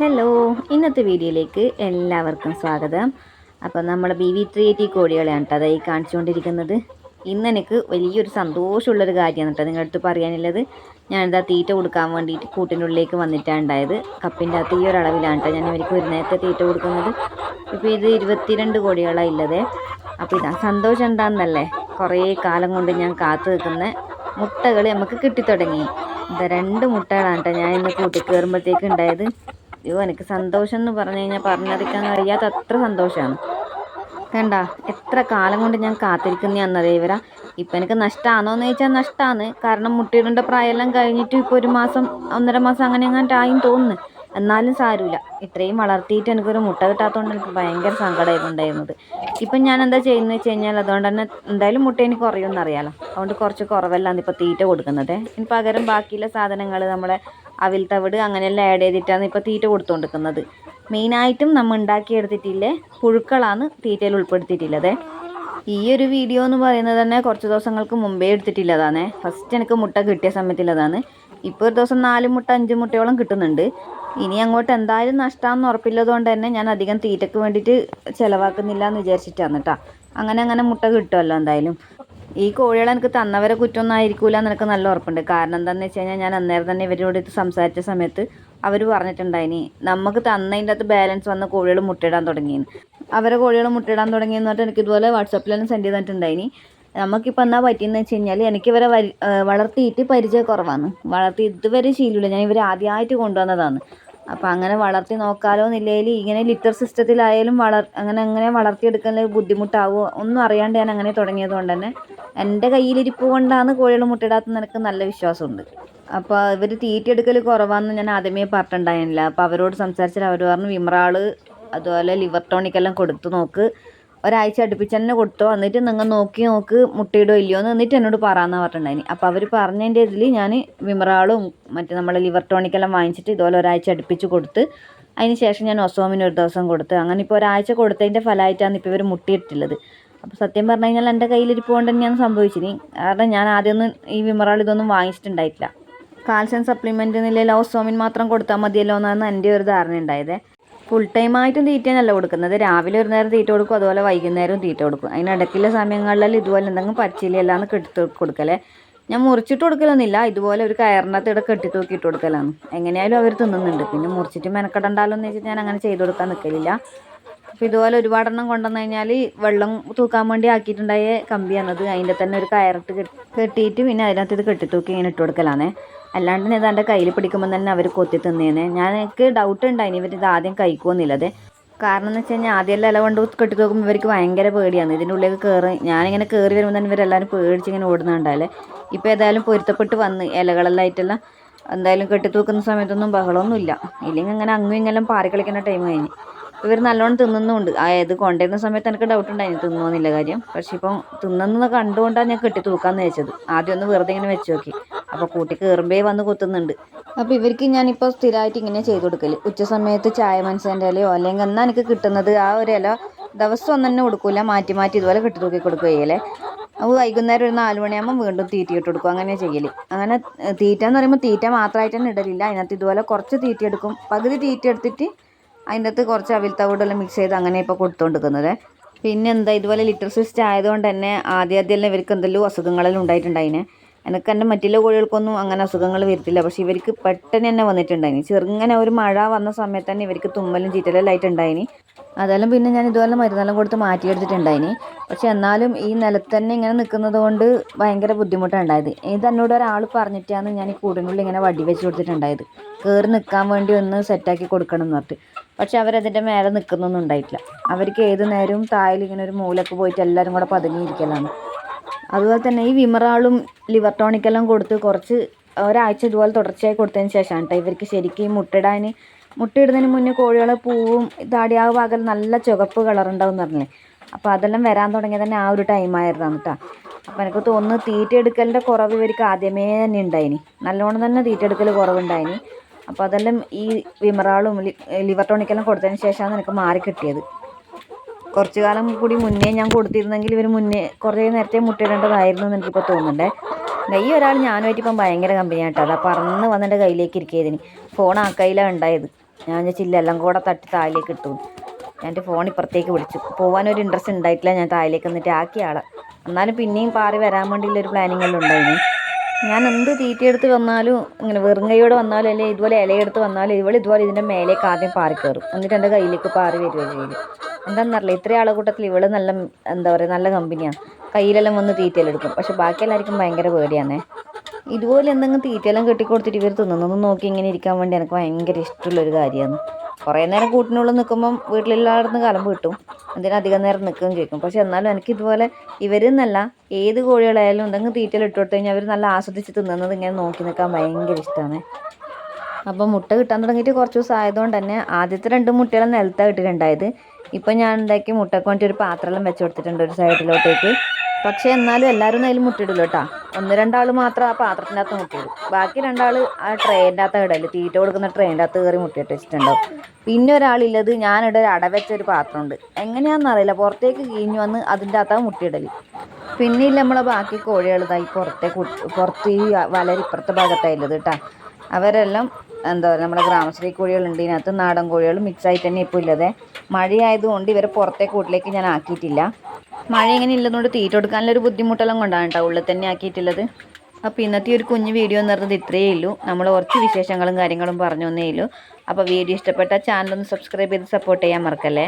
Hello ഇന്നത്തെ വീഡിയോയിലേക്ക് എല്ലാവർക്കും സ്വാഗതം. അപ്പോൾ നമ്മൾ ബി വി ത്രീ എയ്റ്റി കോഴികളെയാണ് കേട്ടോ അതായി കാണിച്ചുകൊണ്ടിരിക്കുന്നത്. ഇന്ന് എനിക്ക് വലിയൊരു സന്തോഷമുള്ളൊരു കാര്യമാണ് കേട്ടോ നിങ്ങളുടെ അടുത്ത് പറയാനുള്ളത്. ഞാനിതാ തീറ്റ കൊടുക്കാൻ വേണ്ടിയിട്ട് കൂട്ടിന്റെ ഉള്ളിലേക്ക് വന്നിട്ടാണ് ഉണ്ടായത്. കപ്പിന്റെ അകത്ത് ഈ ഒരളവിലാണ് കേട്ടോ ഞാൻ ഇവർക്ക് ഒരു നേരത്തെ തീറ്റ കൊടുക്കുന്നത്. ഇപ്പോൾ ഇത് ഇരുപത്തിരണ്ട് കോഴികളാണ് ഉള്ളത് അപ്പോൾ ഇതാ സന്തോഷം എന്താണെന്നല്ലേ കുറേ കാലം കൊണ്ട് ഞാൻ കാത്തു നിൽക്കുന്ന മുട്ടകൾ നമുക്ക് കിട്ടിത്തുടങ്ങി. ഇതാ രണ്ട് മുട്ടകളാണ് കേട്ടോ ഞാൻ ഇന്ന് കൂട്ടി കയറുമ്പോഴത്തേക്ക് ഉണ്ടായത്. അയ്യോ എനിക്ക് സന്തോഷം എന്ന് പറഞ്ഞു കഴിഞ്ഞാൽ പറഞ്ഞറിയിക്കാൻ കഴിയാത്ത അത്ര സന്തോഷമാണ് കണ്ട എത്ര കാലം കൊണ്ട് ഞാൻ കാത്തിരിക്കുന്ന ഇവരാ. ഇപ്പം എനിക്ക് നഷ്ടമാണോ എന്ന് ചോദിച്ചാൽ നഷ്ടമാണ് കാരണം മുട്ടയിടേണ്ട പ്രായമെല്ലാം കഴിഞ്ഞിട്ട് ഇപ്പോൾ ഒരു മാസം ഒന്നര മാസം അങ്ങനെ അങ്ങോട്ട് ആയും തോന്നുന്നു. എന്നാലും സാരമില്ല ഇത്രയും വളർത്തിയിട്ട് എനിക്കൊരു മുട്ട കിട്ടാത്തതുകൊണ്ട് എനിക്ക് ഭയങ്കര സങ്കടമായിരുന്നു ഉണ്ടായിരുന്നത് ഇപ്പം ഞാൻ എന്താ ചെയ്യുന്നത് വെച്ച് കഴിഞ്ഞാൽ അതുകൊണ്ട് തന്നെ എന്തായാലും മുട്ട എനിക്ക് കുറയുമെന്ന് അറിയാലോ. അതുകൊണ്ട് കുറച്ച് കുറവെല്ലാം ഇപ്പോൾ തീറ്റ കൊടുക്കുന്നത്. ഇനി പകരം ബാക്കിയുള്ള സാധനങ്ങൾ നമ്മളെ അവിൽ തവിട് അങ്ങനെയെല്ലാം ആഡ് ചെയ്തിട്ടാണ് ഇപ്പോൾ തീറ്റ കൊടുത്തുകൊണ്ടിരിക്കുന്നത് മെയിനായിട്ടും നമ്മൾ ഉണ്ടാക്കിയെടുത്തിട്ടില്ലേ പുഴുക്കളാണ് തീറ്റയിൽ ഉൾപ്പെടുത്തിയിട്ടുള്ളത്. ഈ ഒരു വീഡിയോ എന്ന് പറയുന്നത് തന്നെ കുറച്ച് ദിവസങ്ങൾക്ക് മുമ്പേ എടുത്തിട്ടുള്ളതാണ്. ഫസ്റ്റ് എനിക്ക് മുട്ട കിട്ടിയ സമയത്തുള്ളതാണ്. ഇപ്പോൾ ഒരു ദിവസം നാല് മുട്ട അഞ്ച് മുട്ടയോളം കിട്ടുന്നുണ്ട്. ഇനി അങ്ങോട്ട് എന്തായാലും നഷ്ടമാണെന്ന് ഉറപ്പില്ലതുകൊണ്ട് തന്നെ ഞാൻ അധികം തീറ്റയ്ക്ക് വേണ്ടിയിട്ട് ചിലവാക്കുന്നില്ല എന്ന് വിചാരിച്ചിട്ടാണ് കേട്ടോ അങ്ങനെ അങ്ങനെ മുട്ട കിട്ടുമല്ലോ എന്തായാലും. ഈ കോഴികളെ എനിക്ക് തന്നവരെ കുറ്റമൊന്നും ആയിരിക്കില്ല എന്നെനിക്ക് നല്ല ഉറപ്പുണ്ട്. കാരണം എന്താണെന്ന് വെച്ച് കഴിഞ്ഞാൽ ഞാൻ അന്നേരം തന്നെ ഇവരോട് ഇത് സംസാരിച്ച സമയത്ത് അവർ പറഞ്ഞിട്ടുണ്ടായിനി നമുക്ക് തന്നതിന്റെ അകത്ത് ബാലൻസ് വന്ന കോഴികൾ മുട്ടയിടാൻ തുടങ്ങിയെന്ന്. അവരെ കോഴികൾ മുട്ടയിടാൻ തുടങ്ങിയെന്ന് പറഞ്ഞിട്ട് എനിക്ക് ഇതുപോലെ വാട്സപ്പിലെല്ലാം സെൻഡ് ചെയ്തിട്ടുണ്ടായിനി. നമുക്കിപ്പോൾ എന്നാ പറ്റിയെന്ന് വെച്ച് കഴിഞ്ഞാൽ എനിക്കിവരെ വരി വളർത്തിയിട്ട് പരിചയ കുറവാണ് വളർത്തി ഇതുവരെ ശീലമില്ല. ഞാൻ ഇവരെ ആദ്യമായിട്ട് കൊണ്ടുവന്നതാണ് അപ്പോൾ അങ്ങനെ വളർത്തി നോക്കാലോ എന്നില്ലെങ്കിൽ ഇങ്ങനെ ലിറ്റർ സിസ്റ്റത്തിലായാലും വളർ അങ്ങനെ അങ്ങനെ വളർത്തിയെടുക്കാൻ ബുദ്ധിമുട്ടാവുമോ ഒന്നും അറിയാണ്ട് ഞാൻ അങ്ങനെ തുടങ്ങിയത് കൊണ്ട് തന്നെ. എന്റെ കയ്യിലിരിപ്പ് കൊണ്ടാണ് കോഴികൾ മുട്ടയിടാത്തത് എനിക്ക് നല്ല വിശ്വാസമുണ്ട്. അപ്പോൾ ഇവർ തീറ്റ കുറവാണെന്ന് ഞാൻ ആദ്യമേ പറഞ്ഞിട്ടുണ്ടായിരുന്നില്ല. അപ്പോൾ അവരോട് സംസാരിച്ചാൽ അവർ പറഞ്ഞു വിമറാൾ അതുപോലെ ലിവർ ടോണിക്കെല്ലാം കൊടുത്തു നോക്ക്. ഒരാഴ്ച അടുപ്പിച്ച് തന്നെ കൊടുത്തു എന്നിട്ട് നിങ്ങൾ നോക്കി നോക്ക് മുട്ടയിടോ ഇല്ലയോ എന്ന് എന്നിട്ട് എന്നോട് പറയാമെന്ന് പറഞ്ഞിട്ടുണ്ടായിന്. അപ്പോൾ അവർ പറഞ്ഞതിന്റെ ഇതിൽ ഞാൻ വിമറാളും മറ്റേ നമ്മളെ ലിവർ ടോണിക്കെല്ലാം വാങ്ങിച്ചിട്ട് ഇതുപോലെ ഒരാഴ്ച അടുപ്പിച്ച് കൊടുത്ത് അതിന് ശേഷം ഞാൻ ഒസോമിന് ഒരു ദിവസം കൊടുത്ത്. അങ്ങനെ ഇപ്പോൾ ഒരാഴ്ച കൊടുത്തതിന്റെ ഫലമായിട്ടാണ് ഇപ്പോൾ ഇവർ മുട്ടിയിട്ടുള്ളത് അപ്പോൾ സത്യം പറഞ്ഞു കഴിഞ്ഞാൽ എന്റെ കയ്യിലിരിപ്പോണ്ട് തന്നെയാണ് സംഭവിച്ചിനി കാരണം ഞാൻ ആദ്യമൊന്നും ഈ വിമറാൾ ഇതൊന്നും വാങ്ങിച്ചിട്ടുണ്ടായിട്ടില്ല. കാൽസ്യം സപ്ലിമെന്റ് നിലയിൽ ഓസോമിൻ മാത്രം കൊടുത്താൽ മതിയല്ലോ എന്നാണ് എന്റെ ഒരു ധാരണ ഉണ്ടായത്. ഫുൾ ടൈം ആയിട്ടും തീറ്റയല്ല കൊടുക്കുന്നത്. രാവിലെ ഒരു നേരം തീറ്റ കൊടുക്കും അതുപോലെ വൈകുന്നേരവും തീറ്റ കൊടുക്കും. അതിനിടയ്ക്കുള്ള സമയങ്ങളിൽ ഇതുപോലെ എന്തെങ്കിലും പച്ചിലെല്ലാം കെട്ടി കൊടുക്കലേ. ഞാൻ മുറിച്ചിട്ട് കൊടുക്കലൊന്നുമില്ല. ഇതുപോലെ ഒരു കയറിനകത്ത് ഇവിടെ കെട്ടി തൂക്കിയിട്ട് കൊടുക്കലാണ്. എങ്ങനെയായാലും അവർ തിന്നുന്നുണ്ട്. പിന്നെ മുറിച്ചിട്ട് മെനക്കെടണ്ടാലോ എന്ന് ഞാൻ അങ്ങനെ ചെയ്ത് കൊടുക്കാൻ നിൽക്കലില്ല അപ്പോൾ ഇതുപോലെ ഒരുപാടെണ്ണം കൊണ്ടുവന്നു കഴിഞ്ഞാൽ വെള്ളം തൂക്കാൻ വേണ്ടി ആക്കിയിട്ടുണ്ടായ കമ്പിയാണത്. അതിന്റെ തന്നെ ഒരു കയറിട്ട് കെട്ടിയിട്ട് പിന്നെ അതിനകത്ത് ഇത് കെട്ടി തൂക്കി ഇങ്ങനെ ഇട്ട് കൊടുക്കലാണേ. അല്ലാണ്ട് ഇത് എന്റെ കയ്യിൽ പിടിക്കുമ്പോൾ തന്നെ അവർ കൊത്തി തിന്നേനെ. ഞാൻ എനിക്ക് ഡൗട്ട് ഉണ്ടായിന് ഇവർ ഇത് ആദ്യം കഴിക്കുമെന്നില്ലത് കാരണം എന്ന് വെച്ച് കഴിഞ്ഞാൽ ആദ്യം ഇല കൊണ്ട് കെട്ടി നോക്കുമ്പോൾ ഇവർക്ക് ഭയങ്കര പേടിയാണ്. ഇതിന്റെ ഉള്ളിലേക്ക് കയറി ഞാനിങ്ങനെ കയറി വരുമ്പോൾ തന്നെ ഇവരെല്ലാവരും പേടിച്ച് ഇങ്ങനെ ഓടുന്നുണ്ടായാലേ ഇപ്പോൾ ഏതായാലും പൊരുത്തപ്പെട്ട് വന്ന് ഇലകളെല്ലാം ആയിട്ടെല്ലാം എന്തായാലും കെട്ടിത്തൂക്കുന്ന സമയത്തൊന്നും ബഹളമൊന്നുമില്ല. ഇല്ലെങ്കിൽ അങ്ങനെ അങ്ങും ഇങ്ങനെ പാറി കളിക്കുന്ന ടൈം കഴിഞ്ഞ്. ഇവർ നല്ലോണം തിന്നുന്നുണ്ട്. അതായത് കൊണ്ടുവരുന്ന സമയത്ത് എനിക്ക് ഡൗട്ട് ഉണ്ടായിരുന്നു തിന്നുമെന്നില്ല കാര്യം. പക്ഷേ ഇപ്പം തിന്നുന്നത് കണ്ടുകൊണ്ടാണ് ഞാൻ കെട്ടി തൂക്കാന്ന് വെച്ചത് ആദ്യം ഒന്ന് വെറുതെ ഇങ്ങനെ വെച്ച് നോക്കി. അപ്പോൾ കൂട്ടി കയറുമ്പേ വന്ന് കുത്തുന്നുണ്ട്. അപ്പോൾ ഇവർക്ക് ഞാനിപ്പോൾ സ്ഥിരമായിട്ട് ഇങ്ങനെ ചെയ്ത് കൊടുക്കൽ ഉച്ച സമയത്ത് ചായ മനസ്സിന്റെ ഇലയോ അല്ലെങ്കിൽ എന്നാൽ എനിക്ക് കിട്ടുന്നത് ആ ഒരു ഇല ദിവസം ഒന്നും തന്നെ കൊടുക്കില്ല മാറ്റി മാറ്റി ഇതുപോലെ കെട്ടി തൂക്കി കൊടുക്കുകയല്ലേ അപ്പോൾ വൈകുന്നേരം ഒരു നാല് മണിയാകുമ്പോൾ വീണ്ടും തീറ്റ ഇട്ട് കൊടുക്കും. അങ്ങനെ ചെയ്യൽ അങ്ങനെ തീറ്റ എന്ന് പറയുമ്പോൾ തീറ്റ മാത്രമായിട്ട് തന്നെ ഇടലില്ല. അതിനകത്ത് ഇതുപോലെ കുറച്ച് തീറ്റ എടുക്കും. പകുതി തീറ്റ എടുത്തിട്ട് അതിന്റെ അകത്ത് കുറച്ച് അവിൽ തവിടെല്ലാം മിക്സ് ചെയ്ത് അങ്ങനെ ഇപ്പോൾ കൊടുത്തുകൊണ്ടിരിക്കുന്നത് പിന്നെ എന്താ ഇതുപോലെ ലിറ്റർ സിസ്റ്റ് ആയതുകൊണ്ട് തന്നെ ആദ്യം ആദ്യം ഇവർക്ക് എന്തെല്ലാം അസുഖങ്ങളെല്ലാം ഉണ്ടായിട്ടുണ്ടായിനെ. എനിക്ക് എന്റെ മറ്റുള്ള കോഴികൾക്കൊന്നും അങ്ങനെ അസുഖങ്ങൾ വരത്തില്ല. പക്ഷേ ഇവർക്ക് പെട്ടെന്ന് തന്നെ വന്നിട്ടുണ്ടായിനി. ചെറുങ്ങനെ ഒരു മഴ വന്ന സമയത്ത് തന്നെ ഇവർക്ക് തുമ്മലും ചീറ്റലെല്ലാം ആയിട്ടുണ്ടായിനി. അതെല്ലാം പിന്നെ ഞാൻ ഇതുപോലെ മരുന്നെല്ലാം കൊടുത്ത് മാറ്റിയെടുത്തിട്ടുണ്ടായിനി. പക്ഷെ എന്നാലും ഈ നിലത്ത് തന്നെ ഇങ്ങനെ നിൽക്കുന്നത് കൊണ്ട് ഭയങ്കര ബുദ്ധിമുട്ടാണ് ഉണ്ടായത്. ഇത് എന്നോട് ഒരാൾ പറഞ്ഞിട്ടാണ് ഞാൻ ഈ കൂടിനുള്ളിൽ ഇങ്ങനെ വടി വെച്ച് കൊടുത്തിട്ടുണ്ടായത്. കയറി നിൽക്കാൻ വേണ്ടി ഒന്ന് സെറ്റാക്കി കൊടുക്കണം എന്ന് പറഞ്ഞിട്ട്. പക്ഷെ അവരതിന്റെ മേലെ നിൽക്കുന്നൊന്നും ഉണ്ടായിട്ടില്ല. അവർക്ക് ഏത് നേരവും താഴെ ഇങ്ങനെ ഒരു മൂലക്ക് പോയിട്ട് എല്ലാവരും കൂടെ പതുങ്ങിയിരിക്കലാണ്. അതുപോലെ തന്നെ ഈ വിമറാളും ലിവർ ടോണിക്കെല്ലാം കൊടുത്ത് കുറച്ച് ഒരാഴ്ച ഇതുപോലെ തുടർച്ചയായി കൊടുത്തതിന് ശേഷമാണ് കേട്ടോ ഇവർക്ക് ശരിക്കും ഈ മുട്ടയിടാൻ മുട്ടയിടുന്നതിന് മുന്നേ കോഴികളെ പൂവും താടിയാവ് ഭാഗം നല്ല ചുവപ്പ് കളറുണ്ടാവും എന്ന് പറഞ്ഞില്ലേ? അപ്പോൾ അതെല്ലാം വരാൻ തുടങ്ങിയത് തന്നെ ആ ഒരു ടൈമായിരുന്നു കേട്ടോ അപ്പോൾ എനിക്ക് തോന്നുന്നു തീറ്റ എടുക്കലിന്റെ കുറവ് ഇവർക്ക് ആദ്യമേ തന്നെ ഉണ്ടായിനി. നല്ലോണം തന്നെ തീറ്റ എടുക്കൽ കുറവുണ്ടായിനി. അപ്പോൾ അതെല്ലാം ഈ വിമറാളും ലിവർ ടോണിക്കെല്ലാം കൊടുത്തതിന് ശേഷമാണ് എനിക്ക് മാറി കിട്ടിയത്. കുറച്ച് കാലം കൂടി മുന്നേ ഞാൻ കൊടുത്തിരുന്നെങ്കിൽ ഇവർ മുന്നേ കുറേ നേരത്തെ മുട്ടയിടേണ്ടതായിരുന്നു എന്ന് എനിക്കിപ്പോൾ തോന്നുന്നുണ്ട്. ഈ ഒരാൾ ഞാനുമായിട്ട് ഇപ്പം ഭയങ്കര കമ്പനിയാട്ടോ അതാ പറന്ന് വന്ന് എന്റെ കയ്യിലേക്ക് ഇരിക്കുകയതിന് ഫോൺ ആ കയ്യിലാണ് ഉണ്ടായത്. ഞാൻ വിചാരിച്ചില്ല എല്ലാം കൂടെ തട്ടി താഴേക്ക് ഇട്ടു. എന്റെ ഫോൺ ഇപ്പുറത്തേക്ക് വിളിച്ചു. പോകാൻ ഒരു ഇൻട്രസ്റ്റ് ഉണ്ടായിട്ടില്ല. ഞാൻ താഴേക്ക് എന്നിട്ട് ആക്കിയ ആളെ. എന്നാലും പിന്നെയും പാറി വരാൻ വേണ്ടിയുള്ള ഒരു പ്ലാനിങ് എല്ലാം ഉണ്ടായിരുന്നു. ഞാൻ എന്ത് തീറ്റയെടുത്ത് വന്നാലും ഇങ്ങനെ വെറും കൈയോടെ വന്നാലും അല്ലെങ്കിൽ ഇതുപോലെ ഇലയെടുത്ത് വന്നാലും ഇതുപോലെ ഇതുപോലെ ഇതിന്റെ മേലേക്ക് ആദ്യം പാറി കയറും. എന്നിട്ട് എന്റെ കയ്യിലേക്ക് പാറി വരികയും എന്താണെന്നറിയില്ല ഇത്രയും ആളുകൂട്ടത്തിൽ ഇവൾ നല്ല എന്താ പറയുക നല്ല കമ്പനിയാണ് കയ്യിലെല്ലാം വന്ന് തീറ്റയെല്ലാം എടുക്കും. പക്ഷെ ബാക്കി എല്ലാവർക്കും ഭയങ്കര പേടിയാണേ ഇതുപോലെ എന്തെങ്കിലും തീറ്റയെല്ലാം കെട്ടിക്കൊടുത്തിട്ട് ഇവർ തിന്നുന്നതും നോക്കി ഇങ്ങനെ ഇരിക്കാൻ വേണ്ടി എനിക്ക് ഭയങ്കര ഇഷ്ടമുള്ളൊരു കാര്യമാണ്. കുറേ നേരം കൂട്ടിനുള്ളിൽ നിൽക്കുമ്പം വീട്ടിലെല്ലായിടത്തും കാലം കിട്ടും എന്തിനും അധികം നേരം നിൽക്കുകയും ചോദിക്കും പക്ഷെ എന്നാലും എനിക്ക് ഇതുപോലെ ഇവരെന്നല്ല ഏത് കോഴികളായാലും എന്തെങ്കിലും തീറ്റയിൽ ഇട്ട് കൊടുത്തു കഴിഞ്ഞാൽ അവർ നല്ല ആസ്വദിച്ച് തിന്നുന്നത് ഇങ്ങനെ നോക്കി നിൽക്കാൻ ഭയങ്കര ഇഷ്ടമാണ് അപ്പം മുട്ട കിട്ടാൻ തുടങ്ങിയിട്ട് കുറച്ച് ദിവസം ആയതുകൊണ്ട് തന്നെ ആദ്യത്തെ രണ്ട് മുട്ടയെല്ലാം നിലത്താണ് ഇട്ടിട്ടുണ്ടായത്. ഇപ്പം ഞാൻ ഉണ്ടാക്കി മുട്ടയ്ക്ക് വേണ്ടി ഒരു പാത്രമെല്ലാം വെച്ച് കൊടുത്തിട്ടുണ്ട് ഒരു സൈഡിലോട്ടേക്ക്. പക്ഷേ എന്നാലും എല്ലാവരും അതിൽ മുട്ടിടില്ല കേട്ടോ. ഒന്ന് രണ്ടാൾ മാത്രം ആ പാത്രത്തിന്റെ അകത്ത് മുട്ടിയിടും ബാക്കി രണ്ടാൾ ആ ട്രെയിന്റെ അകത്ത് ഇടൽ. തീറ്റ കൊടുക്കുന്ന ട്രെയിന്റെ അകത്ത് കയറി മുട്ടിയിട്ട് വെച്ചിട്ടുണ്ടാവും. പിന്നെ ഒരാളില്ലത് ഞാനിവിടെ ഒരു അടവെച്ച ഒരു പാത്രമുണ്ട്. എങ്ങനെയാണെന്നറിയില്ല പുറത്തേക്ക് കീഞ്ഞു വന്ന് അതിന്റെ അകത്താണ് മുട്ടിയിടൽ പിന്നെ ഇല്ല നമ്മളെ ബാക്കി കോഴികൾ ഇതായി പുറത്തേക്ക് പുറത്ത് ഈ വലരി ഇപ്പുറത്തെ ഭാഗത്തായില്ലത് കേട്ടോ. അവരെല്ലാം എന്താ പറയുക നമ്മുടെ ഗ്രാമശ്രീ കോഴികളുണ്ട് ഇതിനകത്ത് നാടൻ കോഴികൾ ആയി തന്നെ ഇപ്പോൾ ഇല്ലതെ. മഴയായതുകൊണ്ട് ഇവരെ പുറത്തെ കൂട്ടിലേക്ക് ഞാൻ ആക്കിയിട്ടില്ല. മഴ ഇങ്ങനെ ഇല്ലെന്നുകൊണ്ട് തീറ്റ കൊടുക്കാനുള്ള ഒരു ബുദ്ധിമുട്ടെല്ലാം കൊണ്ടാണ് കേട്ടോ ഉള്ളിൽ തന്നെ ആക്കിയിട്ടുള്ളത്. അപ്പോൾ ഇന്നത്തെ ഒരു കുഞ്ഞു വീഡിയോ എന്ന് പറയുന്നത് ഇത്രയേ ഉള്ളൂ. നമ്മൾ കുറച്ച് വിശേഷങ്ങളും കാര്യങ്ങളും പറഞ്ഞു തന്നേ ഉള്ളൂ. അപ്പോൾ വീഡിയോ ഇഷ്ടപ്പെട്ട ചാനലൊന്ന് സബ്സ്ക്രൈബ് ചെയ്ത് സപ്പോർട്ട് ചെയ്യാൻ മറക്കല്ലേ?